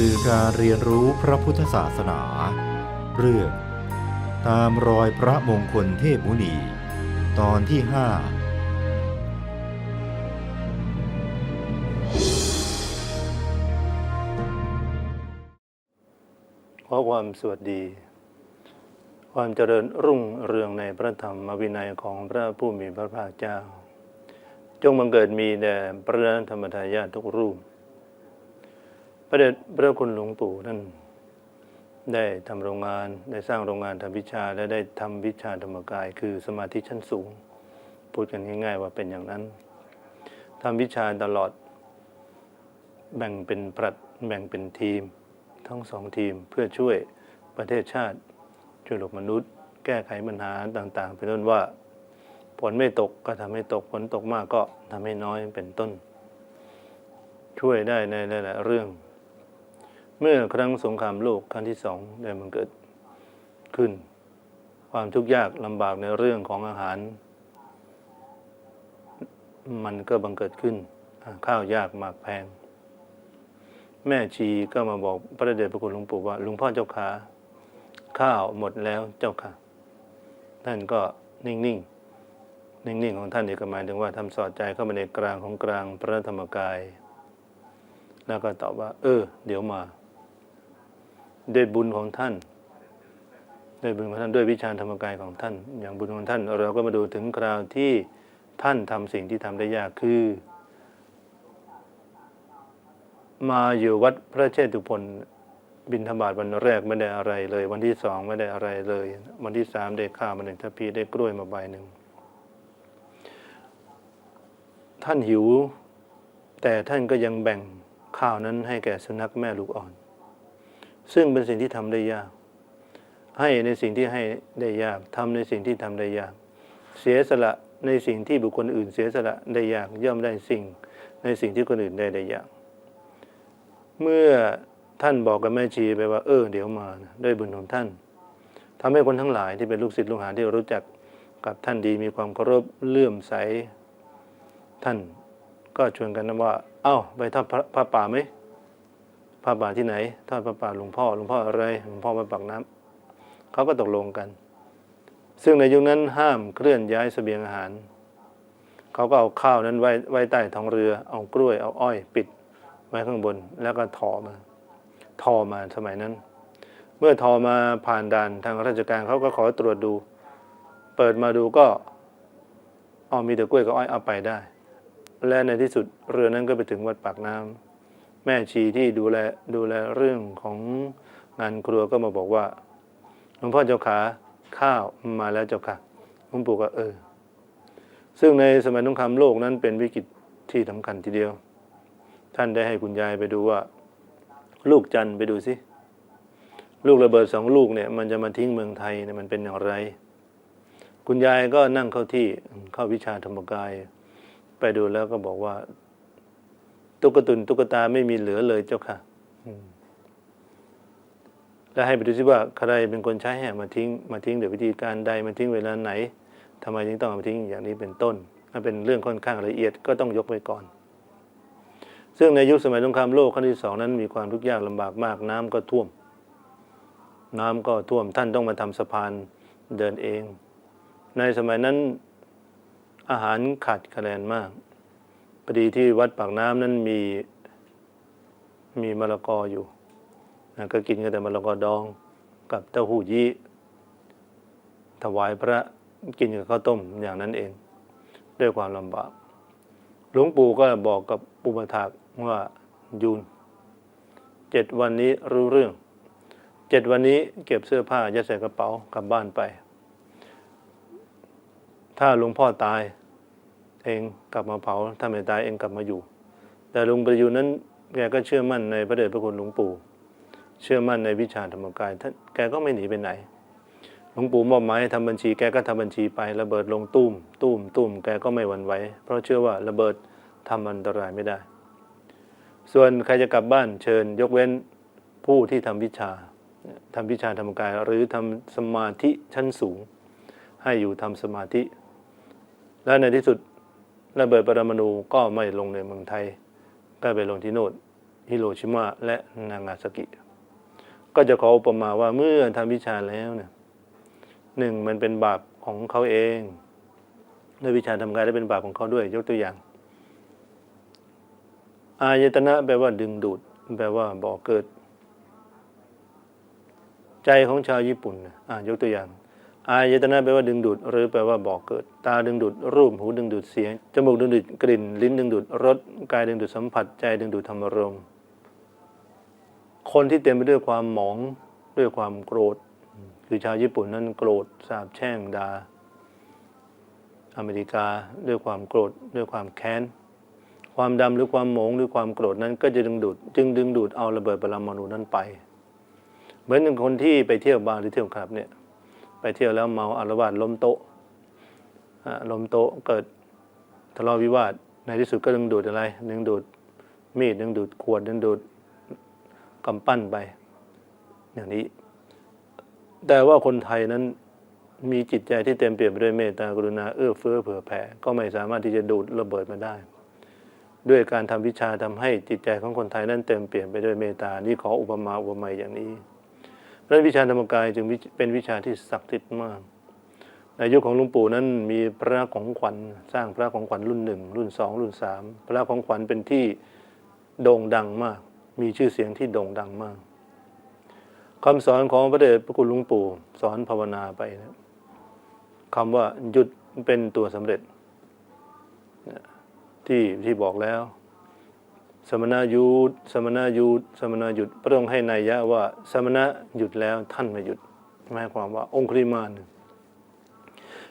คือการเรียนรู้พระพุทธศาสนา เรื่องตามรอยพระมงคลเทพมุนี ตอนที่ห้าขอความสวัสดี ความเจริญรุ่งเรืองในพระธรรมวินัยของพระผู้มีพระภาคเจ้า จงบังเกิดมีแด่พระธรรมทายาททุกรูป พระเดชพระคุณหลวงปู่ท่านได้ทำโรงงานได้สร้างโรงงานทำวิชาและได้ทำวิชาธรรมกาย คือสมาธิชั้นสูง พูดกันง่ายๆว่าเป็นอย่างนั้นทำวิชาตลอด แบ่งเป็นปรัดแบ่งเป็นทีม ทั้งสองทีมเพื่อช่วยประเทศชาติ ช่วยโลกมนุษย์ แก้ไขปัญหาต่างๆ เป็นต้นว่าฝนไม่ตกก็ทำให้ตกฝนตกมากก็ทำให้น้อยเป็นต้น ช่วยได้ในหลายๆเรื่อง เมื่อครั้งสงครามโลกครั้งที่สองได้มันเกิดขึ้น ความทุกข์ยากลำบากในเรื่องของอาหาร มันก็บังเกิดขึ้น ข้าวยากหมากแพง แม่ชีก็มาบอกพระเดชพระคุณหลวงปู่ว่าหลวงพ่อเจ้าขาข้าวหมดแล้วเจ้าค่ะ ท่านก็นิ่งๆ นิ่งๆ ของท่านนี่ก็หมายถึงว่าทำสอดใจเข้ามาในกลางของกลางพระธรรมกาย แล้วก็ตอบว่า เออ เดี๋ยวมา ด้วยบุญของท่าน ด้วยบุญของท่านด้วยวิชาธรรมกายของท่าน อย่างบุญของท่าน เราก็มาดูถึงคราวที่ท่านทำสิ่งที่ทำได้ยากคือ มาอยู่วัดพระเชตุพนบินธบาตวันแรกไม่ได้อะไรเลย วันที่สองไม่ได้อะไรเลย วันที่สามได้ข้าวมาหนึ่งทัพีได้กล้วยมาใบหนึ่งท่านหิว แต่ท่านก็ยังแบ่งข้าวนั้นให้แก่สุนัขแม่ลูกอ่อน ซึ่งเป็นสิ่งที่ทำได้ยาก ให้ในสิ่งที่ให้ได้ยากทำในสิ่งที่ทำได้ยาก เสียสละในสิ่งที่บุคคลอื่นเสียสละได้ยากย่อมได้สิ่ง ในสิ่งที่คนอื่นได้ได้ยาก เมื่อท่านบอกกับแม่ชีไปว่าเออเดี๋ยวมานะด้วยบุญของท่านทำให้คนทั้งหลายที่เป็นลูกศิษย์ลูกหาที่รู้จักกับท่านดีมีความเคารพเลื่อมใสท่านก็ชวนกันนะว่า เอ้าไปทอดพระป่าไหม พระป่าที่ไหน ทอดพระป่าหลวงพ่อหลวงพ่ออะไรหลวงพ่อวัดปากน้ำเขาก็ตกลงกัน ซึ่งในยุคนั้นห้ามเคลื่อนย้ายเสบียงอาหาร เขาก็เอาข้าวนั้นไว้ไว้ใต้ท้องเรือ เอากล้วยเอาอ้อยปิดไว้ข้างบน แล้วก็ทอมา ทอมาสมัยนั้น เมื่อทอมาผ่านด่านทางราชการเขาก็ขอตรวจดู เปิดมาดูก็เอามีแต่กล้วยกับอ้อยเอาไปได้ และในที่สุดเรือนั้นก็ไปถึงวัดปากน้ำ แม่ชีที่ดูแลดูแลเรื่องของงานครัวก็มาบอกว่าหลวงพ่อเจ้าขาข้าวมาแล้วเจ้าค่ะหลวงปู่ก็เออ ซึ่งในสมัยสงครามโลกนั้นเป็นวิกฤตที่สำคัญทีเดียว ท่านได้ให้คุณยายไปดูว่า ลูกจันไปดูสิลูกระเบิดสองลูกเนี่ย มันจะมาทิ้งเมืองไทยเนี่ยมันเป็นอย่างไร คุณยายก็นั่งเข้าที่เข้าวิชาธรรมกาย ไปดูแล้วก็บอกว่า ตุ๊กตุนตุ๊กตาไม่มีเหลือเลยเจ้าค่ะอืมแล้วให้ไปดูซิว่าใครเป็นคนใช้ให้มาทิ้ง มาทิ้งโดยวิธีการใดมาทิ้งเวลาไหนทำไมจึงต้องเอามาทิ้งอย่างนี้เป็นต้นมันเป็นเรื่องค่อนข้างละเอียดก็ต้องยกไว้ก่อน ซึ่งในยุคสมัยสงครามโลกครั้งที่สองนั้นมีความทุกข์ยากลำบากมากน้ำก็ท่วม น้ำก็ท่วมท่านต้องมาทำสะพานเดินเอง ในสมัยนั้นอาหารขาดคะแนนมาก พอดีที่วัดปากน้ำนั้นมีมีมะละกออยู่นะก็กินกันแต่มะละกอดองกับเต้าหู้ยี้ถวายพระกินกับข้าวต้มอย่างนั้นเอง ด้วยความลำบาก หลวงปู่ก็บอกกับปุปถากว่ายูนเจ็ดวันนี้รู้เรื่องเจ็ดวันนี้เก็บเสื้อผ้ายัดใส่กระเป๋ากลับบ้านไป ถ้าหลวงพ่อตาย เองกลับมาเผาถ้าไม่ตายเองกลับมาอยู่ แต่ลวงประยูนนั้นแกก็เชื่อมั่นในพระเดชพระคุณหลวงปู่เชื่อมั่นในวิชาธรรมกายท่านแกก็ไม่หนีไปไหนหลวงปู่มอบหมายให้ทำบัญชีแกก็ทำบัญชีไประเบิดลงตุ้มตุ้มตุ้มแกก็ไม่หวั่นไหวเพราะเชื่อว่าระเบิดทำอันตรายไม่ได้ ส่วนใครจะกลับบ้านเชิญ ยกเว้นผู้ที่ทำวิชาทำวิชาธรรมกาย หรือทำสมาธิชั้นสูง ให้อยู่ทำสมาธิ และในที่สุด ระเบิดปรมาณูก็ไม่ลงในเมืองไทย ก็ไปลงที่โน่นฮิโรชิมาและนางาซากิ ก็จะขออุปมาว่าเมื่อทำวิชาแล้วเนี่ยหนึ่งมันเป็นบาปของเขาเองด้วยวิชาทำกายและเป็นบาปของเขาด้วย ยกตัวอย่าง อายตนะแปลว่าดึงดูด แปลว่าบ่อเกิด ใจของชาวญี่ปุ่นอ่ายกตัวอย่าง อายตนะแปลว่าดึงดูดหรือแปลว่าบ่อเกิด ตาดึงดูดรูปหูดึงดูดเสียง จมูกดึงดูดกลิ่น ลิ้นดึงดูดรสกายดึงดูดสัมผัสใจดึงดูดธรรมารมคนที่เต็มไปด้วยความหมองด้วยความโกรธ คือชาวญี่ปุ่นนั้นโกรธสาบแช่งดาอเมริกาด้วยความโกรธด้วยความแค้น ความดำหรือความหมงหรือความโกรธนั้นก็จะดึงดูด จึงดึงดูดเอาระเบิดปรมาณูนั้นไป เหมือนกับคนที่ไปเที่ยวบาร์หรือเที่ยวคลับเนี่ย ไปเที่ยวแล้วเมาอารวาสล้มโต๊ะอ่าล้มโต๊ะเกิดทะเลาะวิวาทในที่สุดก็ดึงดูดอะไรดึงดูดมีดดึงดูดขวดดึงดูดกำปั้นไป อย่างนี้ แต่ว่าคนไทยนั้นมีจิตใจที่เต็มเปี่ยมไปด้วยเมตตากรุณาเอื้อเฟื้อเผื่อแผ่ก็ไม่สามารถที่จะดูดระเบิดมาได้ ด้วยการทำวิชาทำให้จิตใจของคนไทยนั้นเต็มเปี่ยนไปด้วยเมตตานี่ขออุปมาอุปไมยอย่างนี้ เพราะวิชาธรรมกายจึงเป็นวิชาที่ศักดิ์สิทธิ์มากในยุคของลุงปู่นั้นมีพระของขวัญสร้างพระของขวัญรุ่นหนึ่งรุ่นสองรุ่นสามพระของขวัญเป็นที่โด่งดังมาก มีชื่อเสียงที่โด่งดังมากคำสอนของพระเดชพระคุณลุงปู่สอนภาวนาไปนะคำว่าหยุดเป็นตัวสำเร็จที่ที่บอกแล้ว สมณะหยุด สมณะหยุด สมณะหยุด พระองค์ให้นัยยะว่า สมณะหยุดแล้วท่านไม่หยุดหมายความว่าองคุลิมาน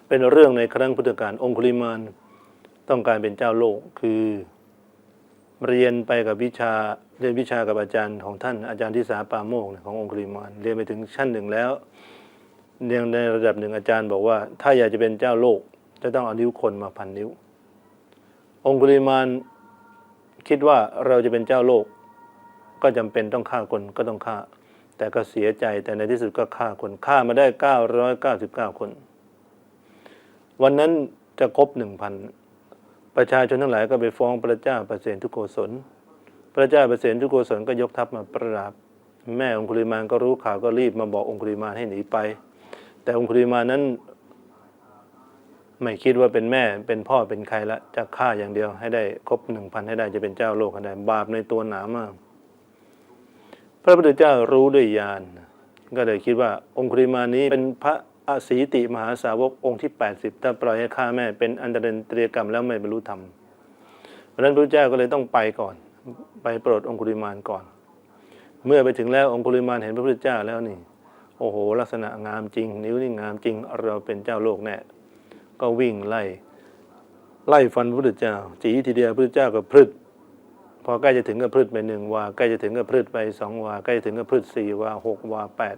เป็นเรื่องในครั้งพุทธกาลองคุลิมานต้องการเป็นเจ้าโลกคือเรียนไปกับวิชาเรียนวิชากับอาจารย์ของท่านอาจารย์ที่สาปาโมกขององคุลิมานเรียนไปถึงชั้นหนึ่งแล้วเรียนในระดับหนึ่งอาจารย์บอกว่า ถ้าอยากจะเป็นเจ้าโลก จะต้องเอานิ้วคนมาพันนิ้ว องคุลิมาน คิดว่าเราจะเป็นเจ้าโลก ก็จำเป็นต้องฆ่าคนก็ต้องฆ่า แต่ก็เสียใจแต่ในที่สุดก็ฆ่าคนฆ่ามาได้ 999 คน วันนั้นจะครบหนึ่งพันประชาชนทั้งหลายก็ไปฟ้องพระเจ้าประเสนทุกโกศล พระเจ้าประเสนทุกโกศลก็ยกทัพมาประราบ แม่องคุลิมานก็รู้ข่าวก็รีบมาบอกองคุลิมานให้หนีไป แต่องคุลิมานนั้น ไม่คิดว่าเป็นแม่เป็นพ่อเป็นใครละจะฆ่าอย่างเดียวให้ได้ครบหนึ่งพันให้ได้จะเป็นเจ้าโลกให้ได้บาปในตัวหนามาก พระพุทธเจ้ารู้ด้วยญาณก็เลยคิดว่าองคุริมานี้เป็นพระอสีติมหาสาวกองค์ที่ 80 ถ้าปล่อยให้ฆ่าแม่เป็นอันตรนตรียกรรมแล้วไม่บรรลุธรรมเพราะฉะนั้นพระเจ้าก็เลยต้องไปก่อน ไปโปรดองคุริมานก่อน เมื่อไปถึงแล้วองคุริมานเห็นพระพุทธเจ้าแล้วนี่ โอ้โห ลักษณะงามจริง นิ้วนี่งามจริง เราเป็นเจ้าโลกแน่ ก็วิ่งไล่ ไล่ฟันพระพุทธเจ้า จีทีเดียวพระพุทธเจ้าก็พรึดพอใกล้จะถึงก็พรึดไปหนึ่งวาใกล้จะถึงก็พรึดไปสองวาใกล้จะถึงก็พรึดสี่วาหกวาแปด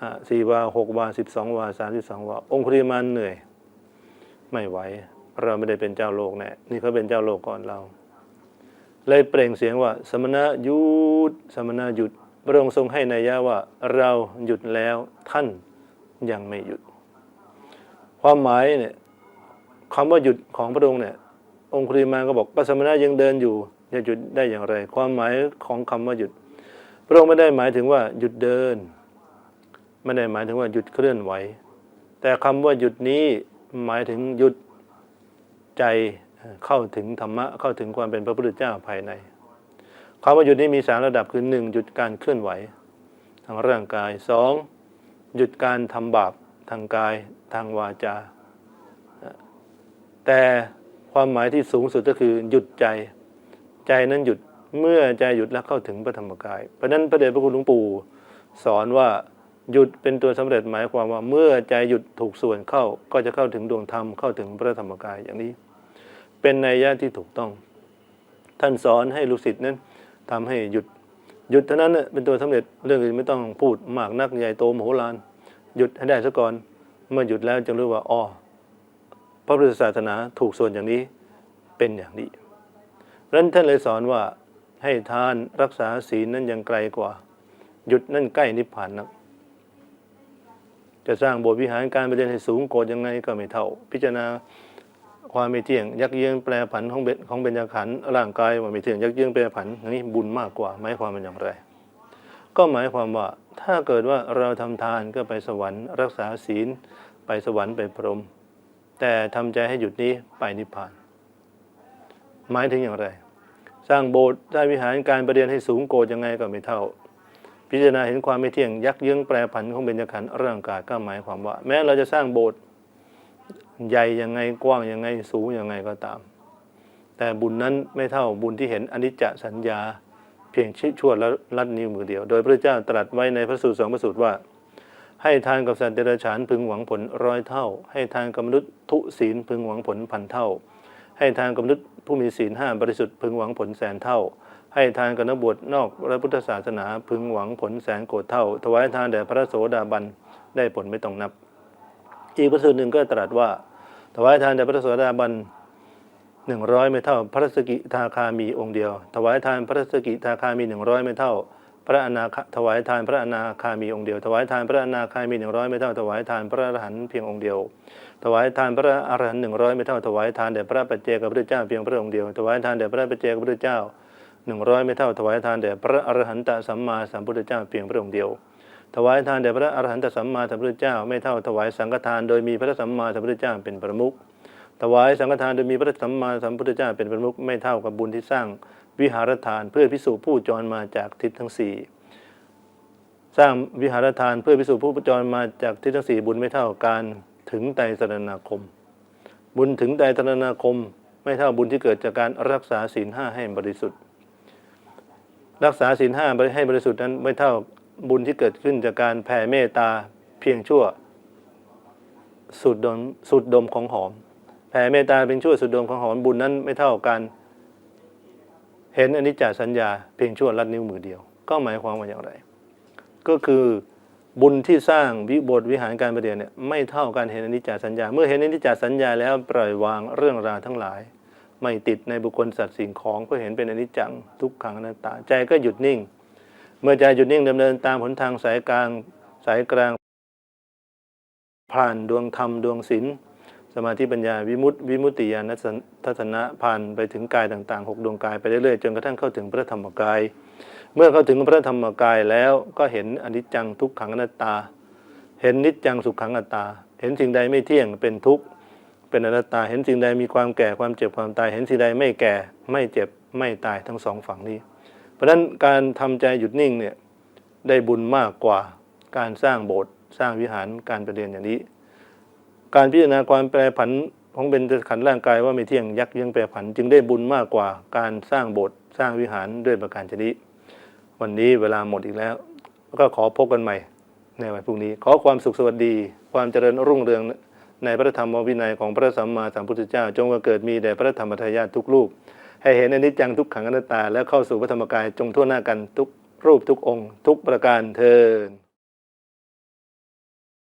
อ่าสี่วาหกวาสิบสองวาสามสิบสองวาองคุริมานเหนื่อย ไม่ไหวเราไม่ได้เป็นเจ้าโลกแน่นี่เขาเป็นเจ้าโลกก่อนเรา เลยเปล่งเสียงว่า สมณะหยุดสมณะหยุดพระองค์ทรงให้นัยยะว่าเราหยุดแล้วท่านยังไม่หยุด ความหมายเนี่ยคำว่าหยุดของพระองค์เนี่ย องคุริมานก็บอกปัสมณะยังเดินอยู่จะหยุดได้อย่างไร ความหมายของคำว่าหยุด พระองค์ไม่ได้หมายถึงว่าหยุดเดิน ไม่ได้หมายถึงว่าหยุดเคลื่อนไหว แต่คำว่าหยุดนี้หมายถึงหยุดใจเข้าถึงธรรมะเข้าถึงความเป็นพระพุทธเจ้าภายในคำว่าหยุดนี้มีสามระดับคือหนึ่งหยุดการเคลื่อนไหว ทางร่างกายสองหยุดการทำบาป ทางกายทางวาจา แต่ความหมายที่สูงสุดก็คือหยุดใจ ใจนั้นหยุดเมื่อใจหยุดแล้วเข้าถึงพระธรรมกาย เพราะนั้นพระเดชพระคุณหลวงปู่สอนว่าหยุดเป็นตัวสำเร็จหมายความว่าเมื่อใจหยุดถูกส่วนเข้าก็จะเข้าถึงดวงธรรมเข้าถึงพระธรรมกายอย่างนี้ เป็นนัยยะที่ถูกต้อง ท่านสอนให้ลูกศิษย์นั้นทำให้หยุดหยุดเท่านั้นน่ะเป็นตัวสำเร็จเรื่องอื่นไม่ต้องพูดมากนักใหญ่โตมโหฬาร หยุดให้ได้ซะก่อน เมื่อหยุดแล้วจึงรู้ว่าอ๋อพระพุทธศาสนาถูกส่วนอย่างนี้เป็นอย่างนี้ดังนั้นท่านเลยสอนว่าให้ทานรักษาศีลนั้นยังไกลกว่า หยุดนั่นใกล้นิพพานนัก จะสร้างโบสถ์วิหารการไปเรียนให้สูงโกรธยังไงก็ไม่เท่า พิจารณาความไม่เที่ยงยักเยื้องแปรผันของเบญของเบญจขันธ์ร่างกายว่าไม่เที่ยงยักเยื้องแปรผันอย่างนี้บุญมากกว่าหมายความเป็นอย่างไร ก็หมายความว่า ถ้าเกิดว่าเราทำทานก็ไปสวรรค์ รักษาศีล ไปสวรรค์ไปพรหมแต่ทำใจให้หยุดนี้ไปนิพพาน หมายถึงอย่างไร สร้างโบสถ์สร้วิหารการประเรียนให้สูงโกรธยังไงก็ไม่เท่า พิจารณาเห็นความไม่เที่ยงยักเยื้องแปรผันของเบญจขันธ์ร่างกายก็หมายความว่า แม้เราจะสร้างโบสถ์ใหญ่ยังไงกว้างยังไงสูงยังไงก็ตาม แต่บุญนั้นไม่เท่าบุญที่เห็นอนิจจสัญญา เพียงชิชั่วและลัดนิ้วมือเดียว โดยพระเจ้าตรัสไว้ในพระสูตรสองพระสูตรว่า ให้ทานกับสัตว์เดรัจฉานพึงหวังผลร้อยเท่า ให้ทานกับมนุษย์ทุศีลพึงหวังผลพันเท่า ให้ทานกับมนุษย์ผู้มีศีลห้าบริสุทธิ์พึงหวังผลแสนเท่า ให้ทานกับนักบวชนอกพระพุทธศาสนาพึงหวังผลแสนโกรธเท่า ถวายทานแด่พระโสดาบันได้ผลไม่ต้องนับ อีกพระสูตรหนึ่งก็ตรัสว่าถวายทานแด่พระโสดาบัน หนึ่งร้อยไม่เท่า พระสกิทาคามีองค์เดียว ถวายทานพระสกิทาคามีหนึ่งร้อยไม่เท่า พระอนาคถวายทานพระอนาคามีองค์เดียว ถวายทานพระอนาคามีหนึ่งร้อยไม่เท่า ถวายทานพระอรหันต์เพียงองค์เดียว ถวายทานพระอรหันต์หนึ่งร้อยไม่เท่า ถวายทานแด่พระปัจเจกพระพุทธเจ้าเพียงพระองค์เดียว ถวายทานแด่พระปัจเจกพระพุทธเจ้าหนึ่งร้อยไม่เท่า ถวายทานแด่พระอรหันตสัมมาสัมพุทธเจ้าเพียงพระองค์เดียวถวายทานแด่พระอรหันตสัมมาสัมพุทธเจ้าไม่เท่าถวายสังฆทานโดยมีพระสัมมาสัมพุทธเจ้าเป็นประมุข ถวายสังฆทานโดยมีพระสัมมาสัมพุทธเจ้าเป็นประมุขไม่เท่ากับบุญที่สร้างวิหารทานเพื่อพิสูจน์ผู้จรมาจากทิศทั้งสี่สร้างวิหารทานเพื่อพิสูจน์ผู้จรมาจากทิศทั้งสี่บุญไม่เท่าการถึงไตรสรณาคม บุญถึงไตรสรณาคม ไม่เท่าบุญที่เกิดจากการรักษาศีลห้าให้บริสุทธิ์ รักษาศีลห้าให้บริสุทธิ์นั้นไม่เท่าบุญที่เกิดขึ้นจากการแผ่เมตตาเพียงชั่ว สุดดมสุดดมของหอม แผ่เมตตาเป็นชั่วสุดดวงของหอนบุญนั้นไม่เท่ากัน เห็นอนิจจสัญญาเพียงชั่วลัดนิ้วมือเดียว ก็หมายความว่าอย่างไร ก็คือบุญที่สร้างวิบทวิหารการประเดียนเนี่ยไม่เท่ากันเห็นอนิจจสัญญา เมื่อเห็นอนิจจสัญญาแล้วปล่อยวางเรื่องราวทั้งหลาย ไม่ติดในบุคคลสัตว์สิ่งของก็เห็นเป็นอนิจจังทุกขังอนัตตาใจก็หยุดนิ่ง เมื่อใจหยุดนิ่งดำเนินตามหนทางสายกลางสายกลางผ่านดวงธรรมดวงศีล สมาธิปัญญาวิมุตติวิมุตติญาณทัศนะผ่านไปถึงกายต่างๆหกดวงกายไปเรื่อยๆจนกระทั่งเข้าถึงพระธรรมกาย เมื่อเข้าถึงพระธรรมกายแล้วก็เห็นอนิจจังทุกขังอนัตตา เห็นนิจจังสุขขังอนัตตา เห็นสิ่งใดไม่เที่ยงเป็นทุกข์เป็นอนัตตา เห็นสิ่งใดมีความแก่ความเจ็บความตาย เห็นสิ่งใดไม่แก่ไม่เจ็บไม่ตายทั้งสองฝั่งนี้ เพราะฉะนั้นการทำใจหยุดนิ่งเนี่ยได้บุญมากกว่าการสร้างโบสถ์สร้างวิหารการประเรียนอย่างนี้ การพิจารณาความแปรผันของเป็นขันธ์ร่างกายว่าไม่เที่ยงยักยังแปรผัน จึงได้บุญมากกว่าการสร้างโบสถ์สร้างวิหารด้วยประการชนิดวันนี้เวลาหมดอีกแล้ว ก็ขอพบกันใหม่ในวันพรุ่งนี้ ขอความสุขสวัสดี ความเจริญรุ่งเรืองในพระธรรมวินัยของพระสัมมาสัมพุทธเจ้า จงมาเกิดมีแด่พระธรรมทายาททุกรูป ให้เห็นอนิจจังทุกขังอนัตตา และเข้าสู่พระธรรมกายจงทั่วหน้ากันทุกรูปทุกองค์ ทุกประการเทิน